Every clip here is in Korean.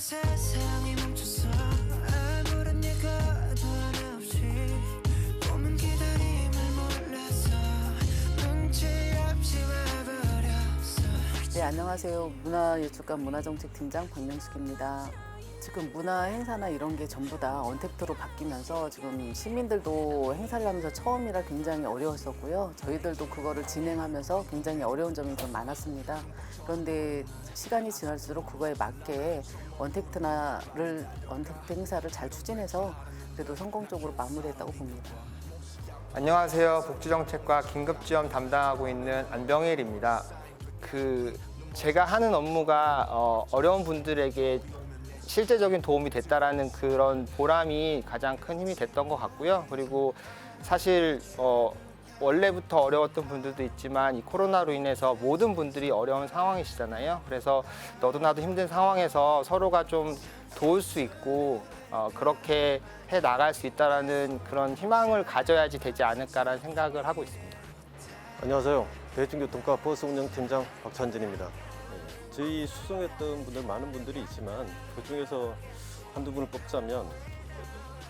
세 네, 안녕하세요. 문화예술관 문화정책팀장 박명숙입니다. 지금 문화 행사나 이런 게 전부 다 언택트로 바뀌면서 지금 시민들도 행사를 하면서 처음이라 굉장히 어려웠었고요. 저희들도 그거를 진행하면서 굉장히 어려운 점이 좀 많았습니다. 그런데 시간이 지날수록 그거에 맞게 언택트나를 언택트 행사를 잘 추진해서 그래도 성공적으로 마무리했다고 봅니다. 안녕하세요. 복지정책과 긴급지원 담당하고 있는 안병일입니다. 그 제가 하는 업무가 어, 어려운 분들에게 실제적인 도움이 됐다라는 그런 보람이 가장 큰 힘이 됐던 것 같고요. 그리고 사실 어, 원래부터 어려웠던 분들도 있지만 이 코로나로 인해서 모든 분들이 어려운 상황이시잖아요. 그래서 너도 나도 힘든 상황에서 서로가 좀 도울 수 있고 어, 그렇게 해 나갈 수 있다라는 그런 희망을 가져야지 되지 않을까라는 생각을 하고 있습니다. 안녕하세요. 대중교통과 버스 운영팀장 박찬진입니다. 네, 저희 수송했던 분들 많은 분들이 있지만 그 중에서 한두 분을 뽑자면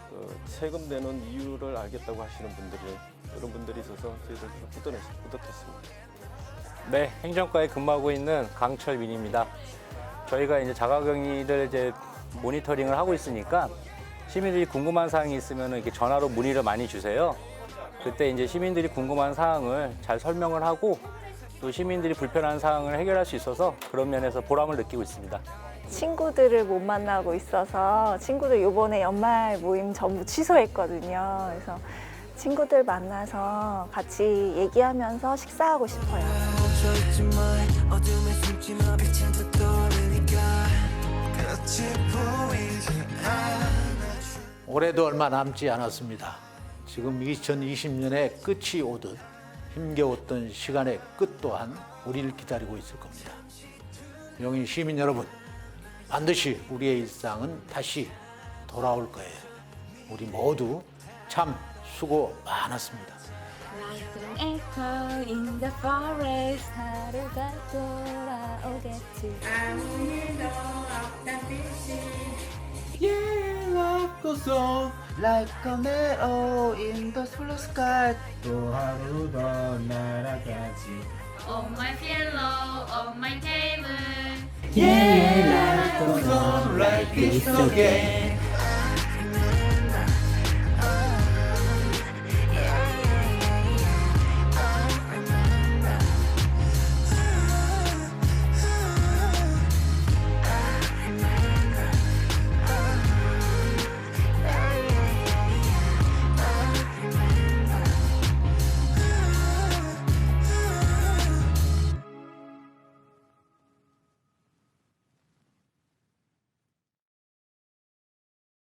그 세금 내는 이유를 알겠다고 하시는 분들이 그런 분들이 있어서 저희들 좀 뿌듯했, 뿌듯했습니다. 네, 행정과에 근무하고 있는 강철민입니다. 저희가 이제 자가격리를 이제 모니터링을 하고 있으니까 시민들이 궁금한 사항이 있으면 이렇게 전화로 문의를 많이 주세요. 그때 이제 시민들이 궁금한 사항을 잘 설명을 하고 또 시민들이 불편한 사항을 해결할 수 있어서 그런 면에서 보람을 느끼고 있습니다. 친구들을 못 만나고 있어서 친구들 요번에 연말 모임 전부 취소했거든요. 그래서 친구들 만나서 같이 얘기하면서 식사하고 싶어요. 올해도 얼마 남지 않았습니다. 지금 2020년의 끝이 오듯 힘겨웠던 시간의 끝 또한 우리를 기다리고 있을 겁니다. 영인 시민 여러분, 반드시 우리의 일상은 다시 돌아올 거예요. 우리 모두 참 수고 많았습니다. Like an echo in the forest life goes on like a arrow in the blue sky. 또 하루 더 날아가지. On my pillow, on my table Yeah, life goes on like this again.